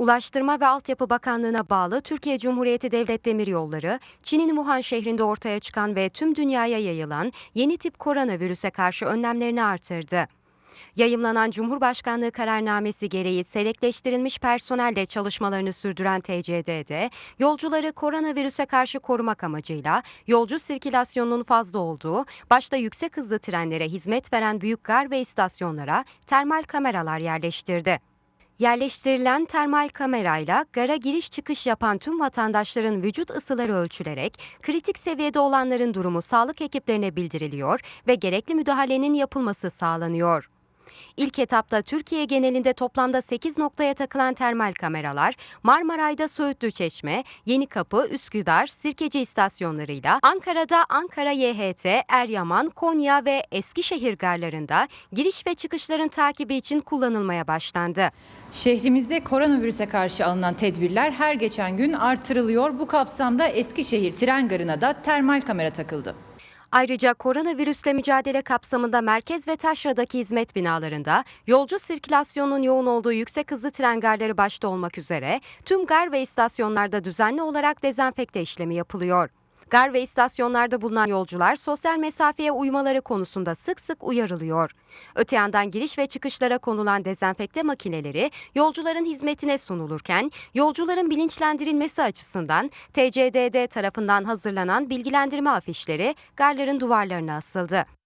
Ulaştırma ve Altyapı Bakanlığı'na bağlı Türkiye Cumhuriyeti Devlet Demiryolları, Çin'in Wuhan şehrinde ortaya çıkan ve tüm dünyaya yayılan yeni tip koronavirüse karşı önlemlerini artırdı. Yayımlanan Cumhurbaşkanlığı kararnamesi gereği selekleştirilmiş personelle çalışmalarını sürdüren TCD'de, yolcuları koronavirüse karşı korumak amacıyla yolcu sirkülasyonunun fazla olduğu, başta yüksek hızlı trenlere hizmet veren büyük gar ve istasyonlara termal kameralar yerleştirdi. Yerleştirilen termal kamerayla gara giriş çıkış yapan tüm vatandaşların vücut ısıları ölçülerek kritik seviyede olanların durumu sağlık ekiplerine bildiriliyor ve gerekli müdahalenin yapılması sağlanıyor. İlk etapta Türkiye genelinde toplamda 8 noktaya takılan termal kameralar Marmaray'da Söğütlü Çeşme, Yenikapı, Üsküdar, Sirkeci istasyonlarıyla Ankara'da Ankara YHT, Eryaman, Konya ve Eskişehir garlarında giriş ve çıkışların takibi için kullanılmaya başlandı. Şehrimizde koronavirüse karşı alınan tedbirler her geçen gün artırılıyor. Bu kapsamda Eskişehir tren garına da termal kamera takıldı. Ayrıca koronavirüsle mücadele kapsamında merkez ve taşradaki hizmet binalarında yolcu sirkülasyonunun yoğun olduğu yüksek hızlı tren garları başta olmak üzere tüm gar ve istasyonlarda düzenli olarak dezenfekte işlemi yapılıyor. Gar ve istasyonlarda bulunan yolcular sosyal mesafeye uymaları konusunda sık sık uyarılıyor. Öte yandan giriş ve çıkışlara konulan dezenfekte makineleri yolcuların hizmetine sunulurken yolcuların bilinçlendirilmesi açısından TCDD tarafından hazırlanan bilgilendirme afişleri garların duvarlarına asıldı.